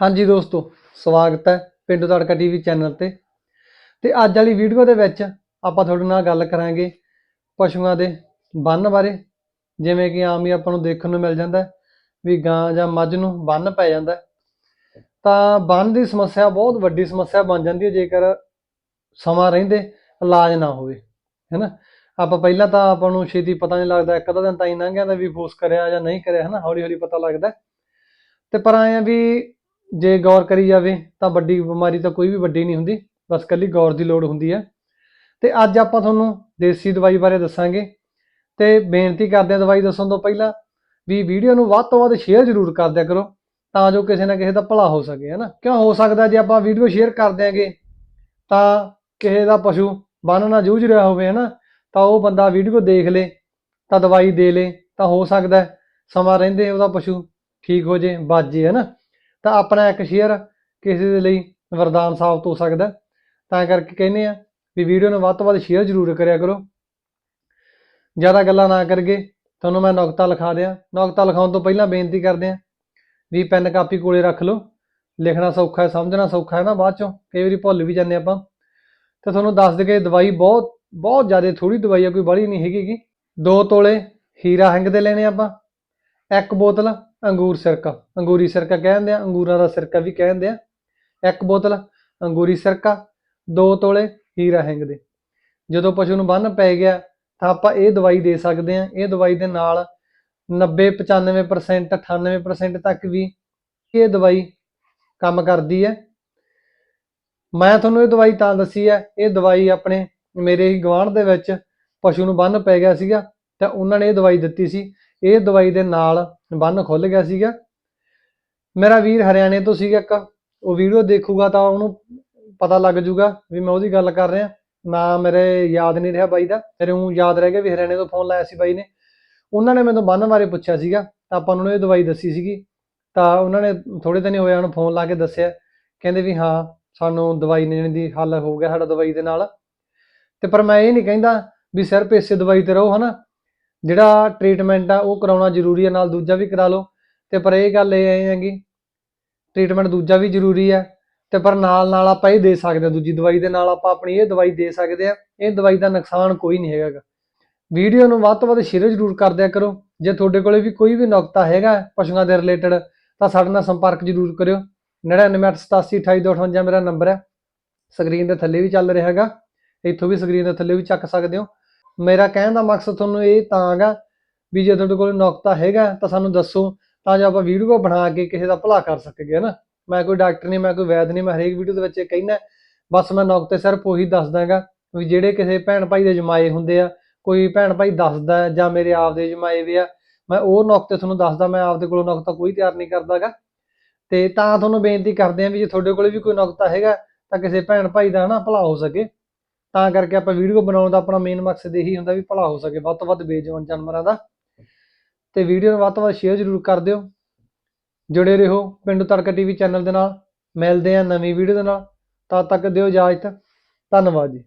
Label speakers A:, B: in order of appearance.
A: ਹਾਂਜੀ ਦੋਸਤੋ, ਸਵਾਗਤ ਹੈ ਪਿੰਡੂ ਤੜਕਾ ਟੀਵੀ ਚੈਨਲ ਤੇ। ਤੇ ਅੱਜ ਵਾਲੀ ਵੀਡੀਓ ਦੇ ਵਿੱਚ ਆਪਾਂ ਤੁਹਾਡੇ ਨਾਲ ਗੱਲ ਕਰਾਂਗੇ ਪਸ਼ੂਆਂ ਦੇ ਬੰਨ ਬਾਰੇ। ਜਿਵੇਂ ਕਿ ਆਮ ਹੀ ਆਪਾਂ ਨੂੰ ਦੇਖਣ ਨੂੰ ਮਿਲ ਜਾਂਦਾ ਵੀ ਗਾਂ ਜਾਂ ਮੱਝ ਨੂੰ ਬੰਨ ਪੈ ਜਾਂਦਾ ਤਾਂ ਬੰਨ ਦੀ ਸਮੱਸਿਆ, ਬਹੁਤ ਵੱਡੀ ਸਮੱਸਿਆ ਬਣ ਜਾਂਦੀ ਹੈ ਜੇਕਰ ਸਮਾਂ ਰਹਿੰਦੇ, ਇਲਾਜ ਨਾ ਹੋਵੇ, ਹੈਨਾ। ਆਪਾਂ ਪਹਿਲਾਂ ਤਾਂ ਆਪਾਂ ਨੂੰ ਛੇਤੀ ਪਤਾ ਨਹੀਂ ਲੱਗਦਾ, ਇੱਕ ਅੱਧਾ ਦਿਨ ਤਾਂ ਹੀ ਲੰਘ ਜਾਂਦਾ ਵੀ ਫੋਸ ਕਰਿਆ ਜਾਂ ਨਹੀਂ ਕਰਿਆ, ਹੈਨਾ। ਹੌਲੀ ਹੌਲੀ ਪਤਾ ਲੱਗਦਾ ਹੈ। ਤੇ ਪਰ ਆਏ ਵੀ ਜੇ ਗੌਰ ਕਰੀ ਜਾਵੇ ਤਾਂ ਵੱਡੀ ਬਿਮਾਰੀ ਤਾਂ ਕੋਈ ਵੀ ਵੱਡੀ ਨਹੀਂ ਹੁੰਦੀ, ਬਸ ਕੱਲੀ ਗੌਰ ਦੀ ਲੋੜ ਹੁੰਦੀ ਹੈ। ਤੇ ਅੱਜ ਆਪਾਂ ਤੁਹਾਨੂੰ ਦੇਸੀ ਦਵਾਈ ਬਾਰੇ ਦੱਸਾਂਗੇ। ਤੇ ਬੇਨਤੀ ਕਰਦੇ ਹਾਂ ਦਵਾਈ ਦੱਸਣ ਤੋਂ ਪਹਿਲਾਂ ਵੀ ਵੀਡੀਓ ਨੂੰ ਵੱਧ ਤੋਂ ਵੱਧ ਸ਼ੇਅਰ ਜ਼ਰੂਰ ਕਰ ਦਿਆ ਕਰੋ, ਤਾਂ ਜੋ ਕਿਸੇ ਨਾ ਕਿਸੇ ਦਾ ਭਲਾ ਹੋ ਸਕੇ ਹਨਾ ਕਿਉਂ ਹੋ ਸਕਦਾ ਜੇ ਆਪਾਂ ਵੀਡੀਓ ਸ਼ੇਅਰ ਕਰ ਦਿਆਂਗੇ, ਤਾਂ ਕਿਸੇ ਦਾ ਪਸ਼ੂ ਬੰਨ ਨਾਲ ਜੂਝ ਰਿਹਾ ਹੋਵੇ ਹਨਾ ਤਾਂ ਉਹ ਬੰਦਾ ਵੀਡੀਓ ਦੇਖ ਲੇ, ਤਾਂ ਦਵਾਈ ਦੇ ਲੇ, ਤਾਂ ਹੋ ਸਕਦਾ ਸਮਾਂ ਰਹਿੰਦੇ ਉਹਦਾ ਪਸ਼ੂ ਠੀਕ ਹੋ ਜੇ, ਬਚ ਜੇ ਹਨਾ ਤਾਂ ਆਪਣਾ ਇੱਕ ਸ਼ੇਅਰ ਕਿਸੇ ਦੇ ਲਈ ਵਰਦਾਨ ਸਾਬਤ ਹੋ ਸਕਦਾ ਤਾਂ ਕਰਕੇ ਕਹਿੰਦੇ ਆ ਵੀ ਵੀਡੀਓ ਨੂੰ ਵੱਧ ਤੋਂ ਵੱਧ ਸ਼ੇਅਰ ਜ਼ਰੂਰ ਕਰਿਆ ਕਰੋ। ਜ਼ਿਆਦਾ ਗੱਲਾਂ ਨਾ ਕਰਗੇ ਤੁਹਾਨੂੰ ਮੈਂ ਨੁਕਤਾ ਲਿਖਾ ਦਿਆਂ। ਨੁਕਤਾ ਲਿਖਾਉਣ ਤੋਂ ਪਹਿਲਾਂ ਬੇਨਤੀ ਕਰਦੇ ਆ ਵੀ ਪੈਨ ਕਾਪੀ ਕੋਲੇ ਰੱਖ ਲਓ। ਲਿਖਣਾ ਸੌਖਾ ਹੈ, ਸਮਝਣਾ ਸੌਖਾ ਹੈ ਨਾ ਬਾਅਦ ਚੋਂ। ਕਈ ਵਾਰੀ ਭੁੱਲ ਵੀ ਜਾਂਦੇ ਆਪਾਂ। ਤੇ ਤੁਹਾਨੂੰ ਦੱਸ ਦੇ ਦਈਏ ਦਵਾਈ ਬਹੁਤ ਬਹੁਤ ਜ਼ਿਆਦਾ ਥੋੜੀ ਦਵਾਈ ਆ, ਕੋਈ ਬੜੀ ਨਹੀਂ ਹੈਗੀ ਗੀ। ਦੋ ਤੋਲੇ ਹੀਰਾ ਹੈਂਗ ਦੇ ਲੈਣੇ ਆਪਾਂ। ਇੱਕ ਬੋਤਲ ਅੰਗੂਰ ਸਿਰਕਾ। ਅੰਗੂਰੀ ਸਿਰਕਾ ਕਹਿੰਦੇ ਆ, ਅੰਗੂਰਾਂ ਦਾ ਸਿਰਕਾ ਵੀ ਕਹਿੰਦੇ ਆ। ਇੱਕ ਬੋਤਲ ਅੰਗੂਰੀ ਸਿਰਕਾ, ਦੋ ਤੋਲੇ ਹੀਰਾ ਹੈਂਗ ਦੇ। ਜਦੋਂ ਪਸ਼ੂ ਨੂੰ ਬੰਨ ਪੈ ਗਿਆ, ਤਾਂ ਆਪਾਂ ਇਹ ਦਵਾਈ ਦੇ ਸਕਦੇ ਆ। ਇਹ ਦਵਾਈ ਦੇ ਨਾਲ 90 95% 98% ਤੱਕ ਵੀ ਇਹ ਦਵਾਈ ਕੰਮ ਕਰਦੀ ਹੈ। ਮੈਂ ਤੁਹਾਨੂੰ ਇਹ ਦਵਾਈ ਤਾਂ ਦੱਸੀ ਹੈ, ਇਹ ਦਵਾਈ ਆਪਣੇ ਮੇਰੇ ਹੀ ਗਵਾਂਢ ਦੇ ਵਿੱਚ ਪਸ਼ੂ ਨੂੰ ਬੰਨ ਪੈ ਗਿਆ ਸੀਗਾ, ਤਾਂ ਉਹਨਾਂ ਨੇ ਇਹ ਦਵਾਈ ਦਿੱਤੀ ਸੀ। ਇਹ ਦਵਾਈ ਦੇ ਨਾਲ ਬੰਨ ਖੁੱਲ ਗਿਆ ਸੀਗਾ। ਮੇਰਾ ਵੀਰ ਹਰਿਆਣੇ ਤੋਂ ਸੀਗਾ ਇੱਕ। ਉਹ ਵੀਡੀਓ ਦੇਖੂਗਾ ਤਾਂ ਉਹਨੂੰ ਪਤਾ ਲੱਗ ਜੂਗਾ ਵੀ ਮੈਂ ਉਹਦੀ ਗੱਲ ਕਰ ਰਿਹਾ। ਨਾ ਮੇਰੇ ਯਾਦ ਨਹੀਂ ਰਿਹਾ ਬਾਈ ਦਾ। ਫਿਰ ਉਹ ਯਾਦ ਰਹਿ ਗਿਆ ਵੀ ਹਰਿਆਣੇ ਤੋਂ ਫੋਨ ਲਾਇਆ ਸੀ ਬਾਈ ਨੇ। ਉਹਨਾਂ ਨੇ ਮੈਨੂੰ ਬੰਨ ਬਾਰੇ ਪੁੱਛਿਆ ਸੀਗਾ। ਤਾਂ ਆਪਾਂ ਉਹਨਾਂ ਨੂੰ ਇਹ ਦਵਾਈ ਦੱਸੀ ਸੀਗੀ। ਤਾਂ ਉਹਨਾਂ ਨੇ ਥੋੜੇ ਦਿਨ ਹੀ ਹੋਏ ਉਹਨੂੰ ਫੋਨ ਲਾ ਕੇ ਦੱਸਿਆ। ਕਹਿੰਦੇ ਵੀ ਹਾਂ, ਸਾਨੂੰ ਦਵਾਈ ਲੈਣ ਦੀ ਹੱਲ ਹੋ ਗਿਆ ਸਾਡਾ ਦਵਾਈ ਦੇ ਨਾਲ। ਤੇ ਪਰ ਮੈਂ ਇਹ ਨਹੀਂ ਕਹਿੰਦਾ ਵੀ ਸਿਰਫ ਇਸੇ ਦਵਾਈ ਤੇ ਰਹੋ ਹਨਾ। ਜਿਹੜਾ ਟ੍ਰੀਟਮੈਂਟ ਆ, ਉਹ ਕਰਾਉਣਾ ਜ਼ਰੂਰੀ ਹੈ ਨਾਲ ਦੂਜਾ ਵੀ ਕਰਾ ਲਓ। ਤੇ ਪਰ ਇਹ ਗੱਲ ਇਹ ਹੈ ਕਿ ਟ੍ਰੀਟਮੈਂਟ ਦੂਜਾ ਵੀ ਜ਼ਰੂਰੀ ਹੈ ਤੇ ਪਰ ਨਾਲ ਨਾਲ ਆਪਾਂ ਇਹ ਦੇ ਸਕਦੇ ਹਾਂ, ਦੂਜੀ ਦਵਾਈ ਦੇ ਨਾਲ ਆਪਾਂ ਆਪਣੀ ਇਹ ਦਵਾਈ ਦੇ ਸਕਦੇ ਆ ਇਹ ਦਵਾਈ ਦਾ ਨੁਕਸਾਨ ਕੋਈ ਨਹੀਂ ਹੈਗਾ ਗਾ। ਵੀਡੀਓ ਨੂੰ ਵੱਧ ਤੋਂ ਵੱਧ ਸ਼ੇਅਰ ਜ਼ਰੂਰ ਕਰ ਦਿਆ ਕਰੋ। ਜੇ ਤੁਹਾਡੇ ਕੋਲੇ ਵੀ ਕੋਈ ਵੀ ਨੁਕਤਾ ਹੈਗਾ, ਪਸ਼ੂਆਂ ਦੇ ਰਿਲੇਟਡ ਤਾਂ ਸਾਡੇ ਨਾਲ ਸੰਪਰਕ ਜ਼ਰੂਰ ਕਰਿਓ। 9988828258 ਮੇਰਾ ਨੰਬਰ ਹੈ। ਸਕਰੀਨ ਦੇ ਥੱਲੇ ਵੀ ਚੱਲ ਰਿਹਾ ਹੈਗਾ ਇੱਥੋਂ ਵੀ ਸਕਰੀਨ ਦੇ ਥੱਲੇ ਵੀ ਚੱਕ ਸਕਦੇ ਹੋ। ਮੇਰਾ ਕਹਿਣ ਦਾ ਮਕਸਦ ਤੁਹਾਨੂੰ ਇਹ ਤਾਂ ਹੈਗਾ ਵੀ ਜੇ ਤੁਹਾਡੇ ਕੋਲ ਨੁਕਤਾ ਹੈਗਾ ਤਾਂ ਸਾਨੂੰ ਦੱਸੋ, ਤਾਂ ਜੋ ਆਪਾਂ ਵੀਡੀਓ ਬਣਾ ਕੇ ਕਿਸੇ ਦਾ ਭਲਾ ਕਰ ਸਕੀਏ ਹਨਾ ਮੈਂ ਕੋਈ ਡਾਕਟਰ ਨਹੀਂ, ਮੈਂ ਕੋਈ ਵੈਦ ਨਹੀਂ, ਮੈਂ ਹਰੇਕ ਵੀਡੀਓ ਦੇ ਵਿੱਚ ਇਹ ਕਹਿਣਾ ਬਸ ਮੈਂ ਨੁਕਤੇ ਸਿਰਫ ਉਹੀ ਦੱਸਦਾ ਹੈਗਾ ਵੀ ਜਿਹੜੇ ਕਿਸੇ ਭੈਣ ਭਾਈ ਦੇ ਜਮਾਏ ਹੁੰਦੇ ਆ, ਕੋਈ ਭੈਣ ਭਾਈ ਦੱਸਦਾ ਜਾਂ ਮੇਰੇ ਆਪ ਦੇ ਜਮਾਏ ਵੀ ਆ, ਮੈਂ ਉਹ ਨੁਕਤੇ ਤੁਹਾਨੂੰ ਦੱਸਦਾ, ਮੈਂ ਆਪਦੇ ਕੋਲੋਂ ਨੁਕਤਾ ਕੋਈ ਤਿਆਰ ਨਹੀਂ ਕਰਦਾਗਾ। ਤੇ ਤਾਂ ਤੁਹਾਨੂੰ ਬੇਨਤੀ ਕਰਦੇ ਆਂ ਵੀ ਜੇ ਤੁਹਾਡੇ ਕੋਲੇ ਵੀ ਕੋਈ ਨੁਕਤਾ ਹੈਗਾ ਤਾਂ ਕਿਸੇ ਭੈਣ ਭਾਈ ਦਾ ਨਾ ਭਲਾ ਹੋ ਸਕੇ। ਤਾਂ ਕਰਕੇ ਆਪਾਂ ਵੀਡੀਓ ਬਣਾਉਣ ਦਾ ਆਪਣਾ ਮੇਨ ਮਕਸਦ ਇਹੀ ਹੁੰਦਾ ਵੀ ਭਲਾ ਹੋ ਸਕੇ, ਵੱਧ ਤੋਂ ਵੱਧ ਬੇਜਵਾਨ ਜਾਨਵਰਾਂ ਦਾ। ਤੇ ਵੀਡੀਓ ਨੂੰ ਵੱਧ ਤੋਂ ਵੱਧ ਸ਼ੇਅਰ ਜ਼ਰੂਰ ਕਰ ਦਿਓ। ਜੁੜੇ ਰਹੋ ਪਿੰਡੂ ਤੜਕਾ ਟੀਵੀ ਚੈਨਲ ਦੇ ਨਾਲ। ਮਿਲਦੇ ਆ ਨਵੀਂ ਵੀਡੀਓ ਦੇ ਨਾਲ। ਤਦ ਤੱਕ ਦਿਓ ਇਜਾਜ਼ਤ। ਧੰਨਵਾਦ ਜੀ।